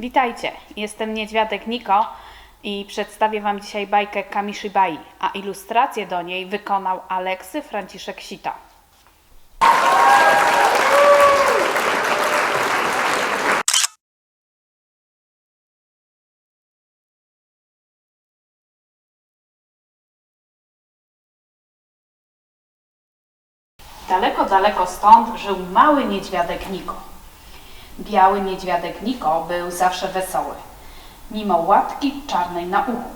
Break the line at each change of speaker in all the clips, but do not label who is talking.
Witajcie, jestem Niedźwiadek Niko i przedstawię Wam dzisiaj bajkę Kamishibai, a ilustrację do niej wykonał Aleksy Franciszek Sita. Daleko, daleko stąd żył mały niedźwiadek Niko. Biały niedźwiadek Niko był zawsze wesoły, mimo łatki czarnej na uchu.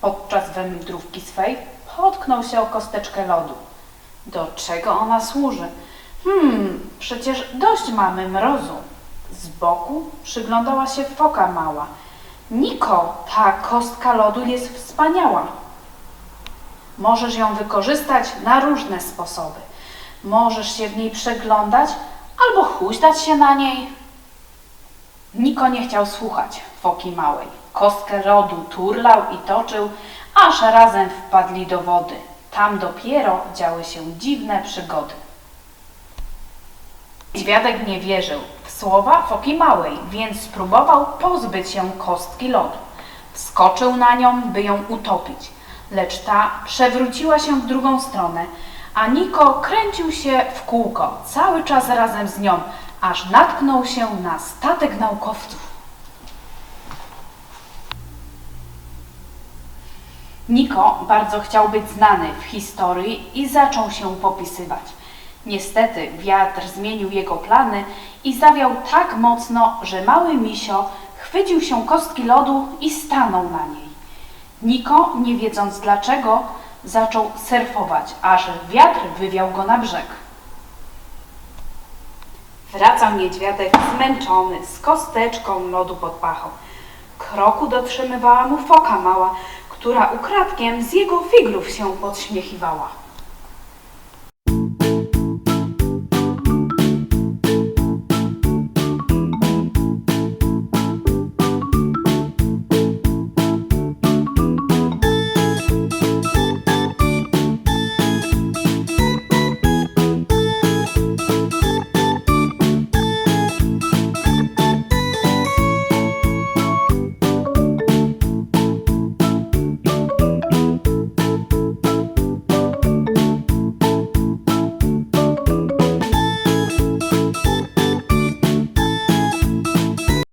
Podczas wędrówki swej potknął się o kosteczkę lodu. Do czego ona służy? Hmm, przecież dość mamy mrozu. Z boku przyglądała się foka mała. Niko, ta kostka lodu jest wspaniała. Możesz ją wykorzystać na różne sposoby. Możesz się w niej przeglądać albo huśtać się na niej. Niko nie chciał słuchać foki małej. Kostkę lodu turlał i toczył, aż razem wpadli do wody. Tam dopiero działy się dziwne przygody. Niedźwiadek nie wierzył w słowa foki małej, więc spróbował pozbyć się kostki lodu. Wskoczył na nią, by ją utopić, lecz ta przewróciła się w drugą stronę, a Niko kręcił się w kółko, cały czas razem z nią, aż natknął się na statek naukowców. Niko bardzo chciał być znany w historii i zaczął się popisywać. Niestety wiatr zmienił jego plany i zawiał tak mocno, że mały misio chwycił się kostki lodu i stanął na niej. Niko, nie wiedząc dlaczego, zaczął surfować, aż wiatr wywiał go na brzeg. Wracał niedźwiadek zmęczony, z kosteczką lodu pod pachą. Kroku dotrzymywała mu foka mała, która ukradkiem z jego figlów się podśmiechiwała.